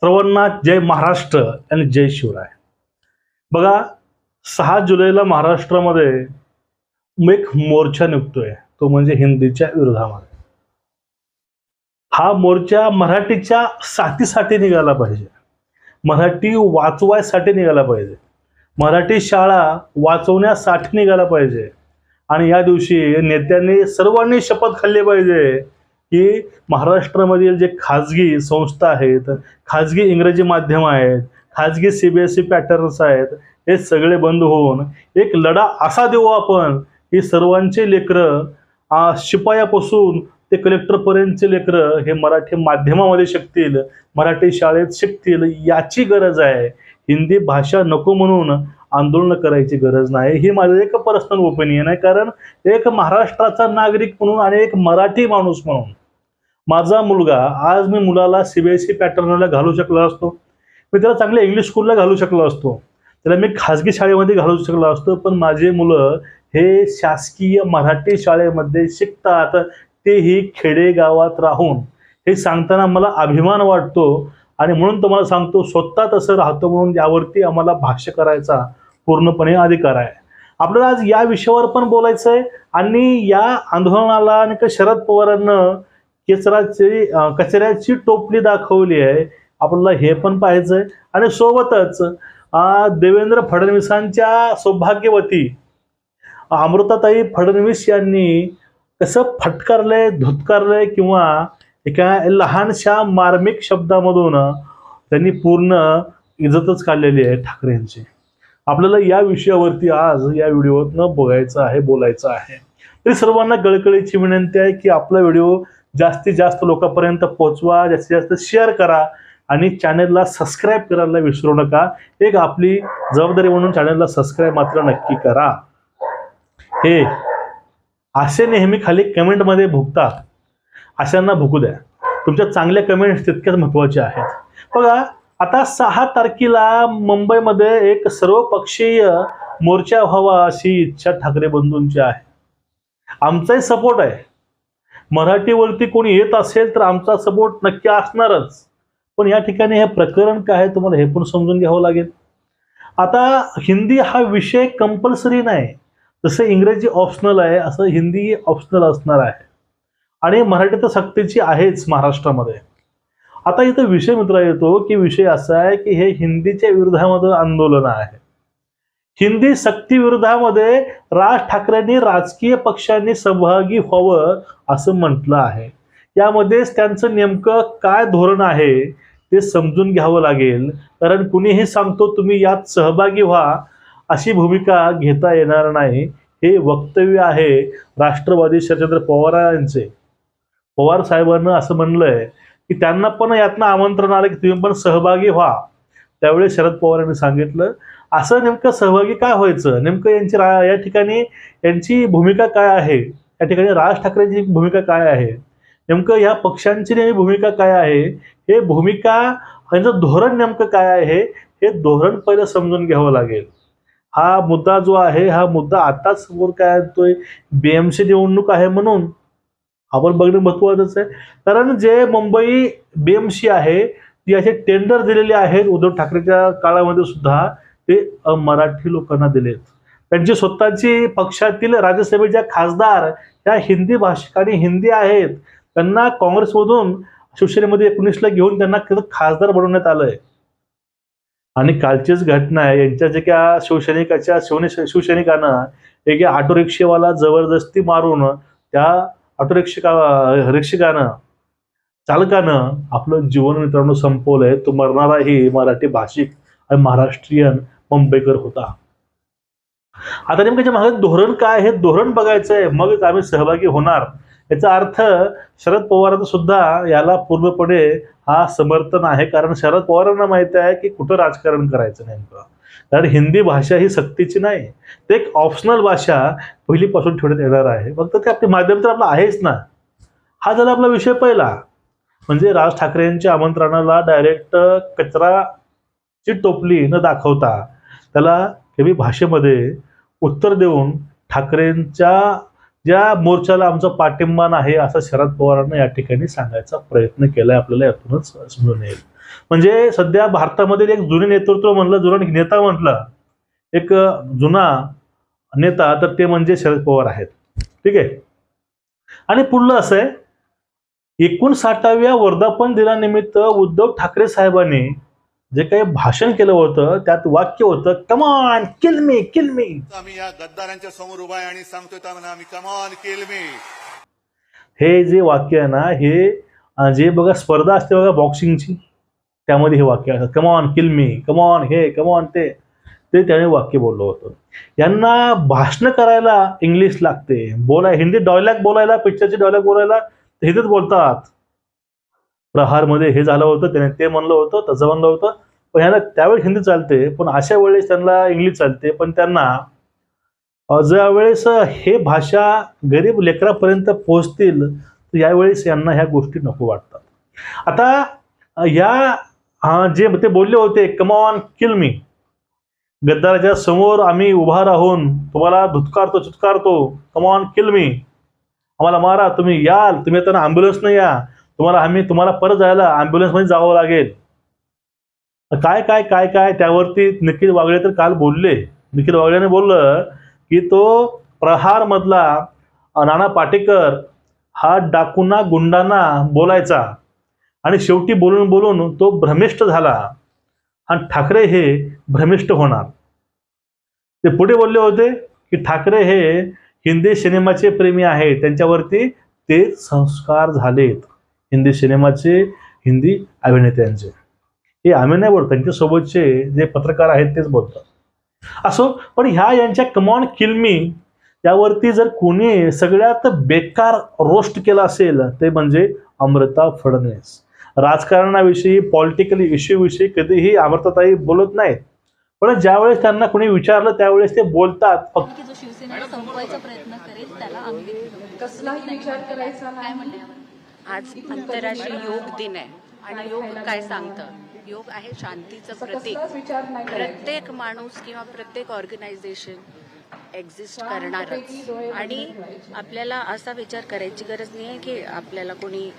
सर्वांना जय महाराष्ट्र आणि जय शिवराय. बघा सहा जुलैला महाराष्ट्रामध्ये एक मोर्चा निघतोय. तो म्हणजे हिंदीच्या विरोधामध्ये. हा मोर्चा मराठीच्या साथीसाठी निघाला पाहिजे. मराठी वाचवायसाठी निघाला पाहिजे. मराठी शाळा वाचवण्यासाठी निघाला पाहिजे. आणि या दिवशी नेत्यांनी सर्वांनी शपथ खाल्ली पाहिजे. की महाराष्ट्रामधील जे खाजगी संस्था आहेत खाजगी इंग्रजी माध्यम आहेत खाजगी C B S E patterns आहेत हे सगळे बंद होऊन एक लढा असा देऊ आपण की सर्वांचे लेकरं शिपायापासून ते कलेक्टरपर्यंतचे लेकरं हे मराठी माध्यमामध्ये शिकतील मराठी शाळेत शिकतील याची गरज आहे. हिंदी भाषा नको म्हणून आंदोलन करायची गरज नाही. ही माझं एक पर्सनल ओपिनियन आहे. कारण एक महाराष्ट्राचा नागरिक म्हणून आणि एक मराठी माणूस म्हणून माझा मुलगा आज मी मुलाला सीबीएसई पॅटर्नला घालू शकलो असतो. मी त्याला चांगल्या इंग्लिश स्कूलला घालू शकलो असतो. त्याला मी खाजगी शाळेमध्ये घालू शकलो असतो पण माझे मुलं हे शासकीय मराठी शाळेमध्ये शिकतात. तेही खेडेगावात राहून. हे सांगताना मला अभिमान वाटतो आणि म्हणून तुम्हाला सांगतो स्वतः तसं राहतो म्हणून यावरती आम्हाला भाष्य करायचा पूर्णपणे अधिकार आहे. आपल्याला आज या विषयावर पण बोलायचं आहे आणि या आंदोलनाला आणि शरद पवारांना कचराची कचऱ्याची टोपली दाखवली आहे. आपल्याला हे पण पाहायचं आहे आणि सोबतच देवेंद्र फडणवीसांच्या सौभाग्यवती अमृताताई फडणवीस यांनी कसं फटकारलंय धुतकारलंय किंवा एका लहानशा मार्मिक शब्दामधून त्यांनी पूर्ण इज्जतच काढलेली आहे ठाकरे यांची. आपल्याला या विषयावरती आज या व्हिडिओतनं बघायचं आहे बोलायचं आहे. तरी सर्वांना गळकळीची विनंती आहे की आपला व्हिडिओ जास्तीत जास्त लोकांपर्यंत पोहोचवा जास्तीत जास्त शेअर करा आणि चॅनलला सबस्क्राईब करायला विसरू नका. एक आपली जबाबदारी म्हणून चॅनलला सबस्क्राईब मात्र नक्की करा. हे असे नेहमी खाली कमेंटमध्ये भुगतात अशांना भुकू द्या. तुमच्या चांगल्या कमेंट्स तितक्याच महत्त्वाच्या आहेत. बघा आता सहा तारखेला मुंबईमध्ये एक सर्वपक्षीय मोर्चा व्हावा अशी इच्छा ठाकरे बंधूंची आहे. आमचाही सपोर्ट आहे. मराठीवरती कोणी येत असेल तर आमचा सपोर्ट नक्की असणारच. पण या ठिकाणी हे प्रकरण काय आहे तुम्हाला हे पण समजून घ्यावं लागेल. आता हिंदी हा विषय कंपल्सरी नाही. जसं इंग्रजी ऑप्शनल आहे असं हिंदी ऑप्शनल असणार आहे. आणि मराठी तर सक्तीची आहेच महाराष्ट्रामध्ये. आता इथं विषय मित्र येतो की विषय असा आहे की हे हिंदीच्या विरोधामध्ये आंदोलन आहे. हिंदी सक्ती विरोधामध्ये राज ठाकरेंनी राजकीय पक्षांनी सहभागी व्हावं असं म्हटलं आहे. यामध्येच त्यांचं नेमकं काय धोरण आहे ते समजून घ्यावं लागेल. कारण कुणीही सांगतो तुम्ही यात सहभागी व्हा अशी भूमिका घेता येणार नाही. हे वक्तव्य आहे राष्ट्रवादी शरदचंद्र पवार यांचे. पवार साहेबांना असं म्हणलंय की त्यांना पण यातनं आमंत्रण आलं की तुम्ही पण सहभागी व्हा. त्यावेळी शरद पवार यांनी सांगितलं असं नेमकं सहभागी काय व्हायचं? नेमकं यांची रा या ठिकाणी यांची भूमिका काय आहे? या ठिकाणी राज ठाकरेंची भूमिका काय आहे? नेमकं ह्या पक्षांची नेमकी भूमिका काय आहे? हे भूमिका यांचं धोरण नेमकं काय आहे? हे धोरण पहिलं समजून घ्यावं लागेल. हा मुद्दा जो आहे हा मुद्दा आताच समोर काय येतोय बीएमसी निवडणूक आहे म्हणून. आपण बघणं महत्वाचंच आहे. कारण जे मुंबई बीएमसी आहे ती असे टेंडर दिलेले आहेत उद्धव ठाकरेच्या काळामध्ये सुद्धा. ते मराठी लोकांना दिलेत त्यांची स्वतःची पक्षातील राज्यसभेच्या खासदार ह्या हिंदी भाषिक आणि हिंदी आहेत त्यांना काँग्रेसमधून शिवसेनेमध्ये एकोणीसला घेऊन त्यांना खासदार बनवण्यात आलंय. आणि कालचीच घटना आहे यांच्या जे काय शिवसैनिकाच्या शिवने शिवसैनिकानं एक ऑटो रिक्षेवाला जबरदस्ती मारून त्या ऑटो रिक्षिका रिक्षिकानं चालकानं आपलं जीवन मित्रांनो संपवलंय. तो मरणाराही मराठी भाषिक आणि महाराष्ट्रीयन मुंबईकर होता. आता नेमकं जे मागे धोरण काय हे धोरण बघायचं आहे मगच आम्ही सहभागी होणार. याचा अर्थ शरद पवारांचा सुद्धा याला पूर्णपणे हा समर्थन आहे. कारण शरद पवारांना माहिती आहे की कुठं राजकारण करायचं नेमकं. कारण हिंदी भाषा ही सक्तीची नाही. ते एक ऑप्शनल भाषा पहिलीपासून ठेवण्यात येणार आहे. फक्त ते आपले माध्यम तर आपलं आहेच ना. हा झाला आपला विषय पहिला. म्हणजे राज ठाकरे यांच्या आमंत्रणाला डायरेक्ट कचराची टोपली न दाखवता त्याला कमी भाषेमध्ये उत्तर देऊन ठाकरेंच्या ज्या मोर्चाला आमचा पाठिंबा नाही असं शरद पवारांना या ठिकाणी सांगायचा प्रयत्न केलाय आपल्याला यातूनच समजून येईल. म्हणजे सध्या भारतामध्ये एक जुने नेतृत्व म्हणलं जुना नेता म्हटलं एक जुना नेता तर ते म्हणजे शरद पवार आहेत. ठीक आहे? आणि पुढलं असं आहे एकोणसाठाव्या वर्धापन दिनानिमित्त उद्धव ठाकरे साहेबांनी जे काही भाषण केलं होतं त्यात वाक्य होतं कमान किल मी किल मी आम्ही या गद्दारांच्या समोर उभा आहे आणि सांगतोय त्यांना आम्ही कमान केल मी हे जे वाक्य आहे ना हे जे बघा स्पर्धा असते बघा बॉक्सिंगची त्यामध्ये हे वाक्य असतं come on kill me come on हे कमॉन ते. ते त्याने वाक्य बोललं होतं. यांना भाषण करायला इंग्लिश लागते. बोलाय हिंदी डायलॉग बोलायला पिक्चरचे डायलॉग बोलायला हिंदीत बोलतात. प्रहारमध्ये हे झालं होतं त्याने ते म्हणलं होतं तसं म्हणलं होतं. पण ह्याला त्यावेळेस हिंदी चालते पण अशा वेळेस त्यांना इंग्लिश चालते. पण त्यांना ज्यावेळेस हे भाषा गरीब लेकरापर्यंत पोहोचतील तर यावेळेस यांना ह्या गोष्टी नको वाटतात. आता या जे ते बोलले होते कमॉन किल मी गद्दाराच्या समोर आम्ही उभा राहून तुम्हाला धुतकारतो चुतकारतो. कमॉन किल मी आम्हाला मारा तुम्ही याल. तुम्ही आता ॲम्ब्युलन्सनं या. तुम्हाला आम्ही तुम्हाला परत जायला ॲम्ब्युलन्समध्ये जावं लागेल. काय काय काय काय? त्यावरती निखिल वागळे तर काल बोलले. निखिल वागळेने बोललं की तो प्रहारमधला नाना पाटेकर हा डाकूंना गुंडांना बोलायचा. आणि शेवटी बोलून बोलून तो भ्रमिष्ठ झाला. आणि ठाकरे हे भ्रमिष्ठ होणार. ते पुढे बोलले होते की ठाकरे हे हिंदी सिनेमाचे प्रेमी आहेत. त्यांच्यावरती ते संस्कार झालेत. हिंदी सिनेमाचे हिंदी अभिनेत्यांचे. हे आम्ही नाही बोलतो त्यांच्यासोबतचे जे पत्रकार आहेत तेच बोलतात. असो पण ह्या यांच्या कमॉन किलमी त्यावरती जर कोणी सगळ्यात बेकार रोस्ट केला असेल ते म्हणजे अमृता फडणवीस. राजकारणाविषयी पॉलिटिकल इश्यूविषयी कधीही अमृताताई बोलत नाहीत. पण ज्यावेळेस त्यांना कोणी विचारलं त्यावेळेस ते बोलतात. फक्त कसलाही विचार करायचा आज आंतरराष्ट्रीय योग दिन आहे. आणि योग काय सांगतं? योग आहे शांतीचं प्रतीक. प्रत्येक माणूस किंवा प्रत्येक ऑर्गनायझेशन एक्झिस्ट करणारच. आणि. आपल्याला असा विचार करायची गरज नाही आहे की आपल्याला कोणी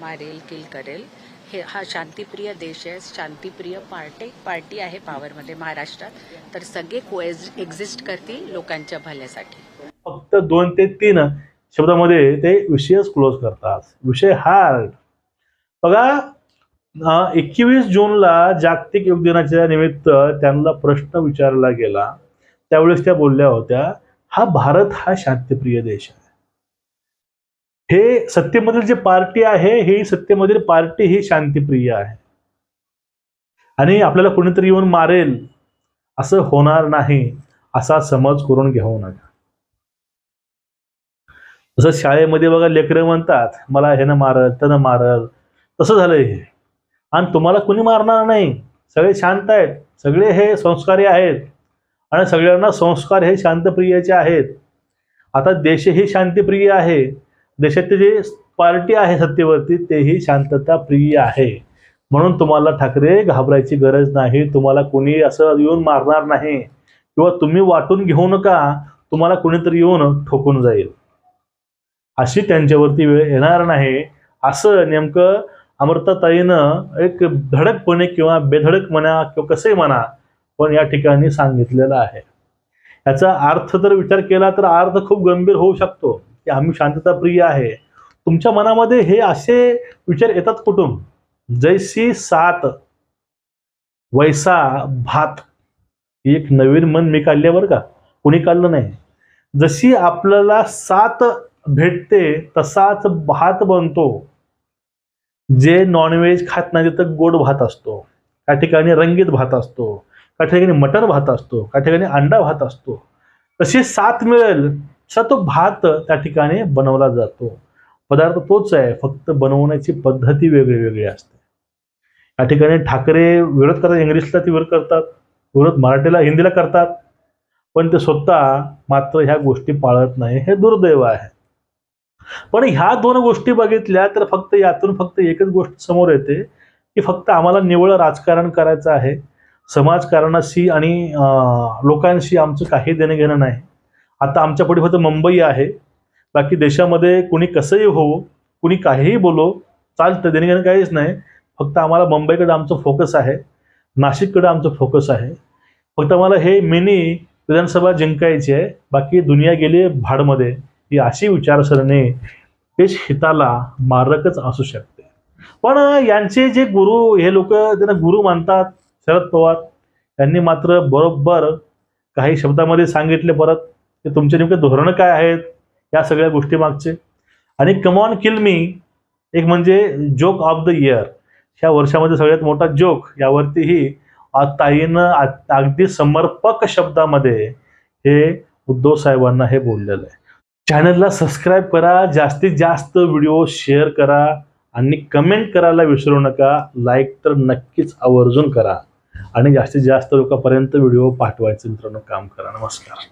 मारेल किल करेल. हे हा शांतिप्रिय देश आहे. शांतिप्रिय पार्टी पार्टी आहे पॉवरमध्ये महाराष्ट्रात. तर सगळे को एक्झिस्ट करतील लोकांच्या भल्यासाठी. फक्त दोन ते तीन शब्दामध्ये ते विषयच क्लोज करतात. विषय हार्ड बघा एकवीस जूनला जागतिक योग दिनाच्या निमित्त त्यांना प्रश्न विचारला गेला. त्यावेळेस त्या बोलल्या होत्या हा भारत हा शांतिप्रिय देश आहे. हे सत्तेमधील जे पार्टी आहे ही सत्तेमधील पार्टी ही शांतिप्रिय आहे. आणि आपल्याला कोणीतरी येऊन मारेल असं होणार नाही असा समज करून घेऊ नका. जसं शाळेमध्ये बघा लेकरं म्हणतात मला ह्यानं मारल त्यानं मारल. तसं झालंय हे. आणि तुम्हाला कुणी मारणार नाही. सगळे शांत आहेत. सगळे हे संस्कारी आहेत. आणि सगळ्यांना संस्कार हे शांतप्रियाचे आहेत. आता देशही शांतिप्रिय आहे. देशातली जे पार्टी आहे सत्तेवरती तेही शांतता प्रिय आहे. म्हणून तुम्हाला ठाकरे घाबरायची गरज नाही. तुम्हाला कुणी असं येऊन मारणार नाही. किंवा तुम्ही वाटून घेऊ नका. तुम्हाला कुणीतरी येऊन ठोकून जाईल. अशी त्यांच्यावरती वेळ येणार नाही. असं नेमकं अमृताताईनं एक धडकपणे किंवा बेधडक म्हणा किंवा कसंही म्हणा पण या ठिकाणी सांगितलेलं आहे. याचा अर्थ जर विचार केला तर अर्थ खूप गंभीर होऊ शकतो की आम्ही शांतताप्रिय आहे. तुमच्या मनामध्ये हे असे विचार येतात कुठून? जैसी सात वैसा भात. एक नवीन मन मी काढले बरं का? कुणी काढलं नाही? जशी आपल्याला सात भेटते तसाच भात बनतो जे नॉनव्हेज खात नाही तर गोड भात असतो. काही ठिकाणी रंगीत भात असतो. काही ठिकाणी मटण भात असतो. काही ठिकाणी अंडा भात असतो. तशी साथ मिळेल तसा तो भात त्या ठिकाणी बनवला जातो. पदार्थ तोच आहे फक्त बनवण्याची पद्धती वेगळी वेगळी असते. या ठिकाणी ठाकरे विरोध करतात इंग्लिशला ते विरोध करतात विरोध मराठीला हिंदीला करतात पण ते स्वतः मात्र ह्या गोष्टी पाळत नाही हे दुर्दैव आहे. पण ह्या दोन गोष्टी बघितल्या तर फक्त यातून फक्त एकच गोष्ट समोर येते की फक्त आम्हाला निवळ राजकारण करायचं आहे. समाजकारणाशी आणि लोकांशी आमचं काही देणं घेणं नाही. आता आमच्या पुढे फक्त मुंबई आहे. बाकी देशामध्ये कुणी कसंही हो कुणी काहीही बोलो चालतं देणं घेणं काहीच नाही. फक्त आम्हाला मुंबईकडे आमचं फोकस आहे. नाशिककडे आमचं फोकस आहे. फक्त आम्हाला हे मिनी विधानसभा जिंकायची आहे. बाकी दुनिया गेली आहे भाडमध्ये. ही अशी विचारसरणी देश हिताला मारकच असू शकते. पण यांचे जे गुरु हे लोक त्यांना गुरु मानतात शरद पवार यांनी मात्र बरोबर काही शब्दामध्ये सांगितले परत की तुमचे नेमके धोरणं काय आहेत या सगळ्या गोष्टी मागचे. आणि कमॉन किल मी एक म्हणजे जोक ऑफ द इयर ह्या वर्षामध्ये सगळ्यात मोठा जोक यावरतीही ताईनं अगदी समर्पक शब्दामध्ये हे उद्धव साहेबांना हे बोललेलं आहे. चॅनलला सबस्क्राईब करा जास्तीत जास्त व्हिडिओ शेअर करा आणि कमेंट करायला विसरू नका. लाईक तर नक्कीच आवर्जून करा. आणि जास्तीत जास्त लोकांपर्यंत व्हिडिओ पाठवायचं मित्रांनो काम करा. नमस्कार.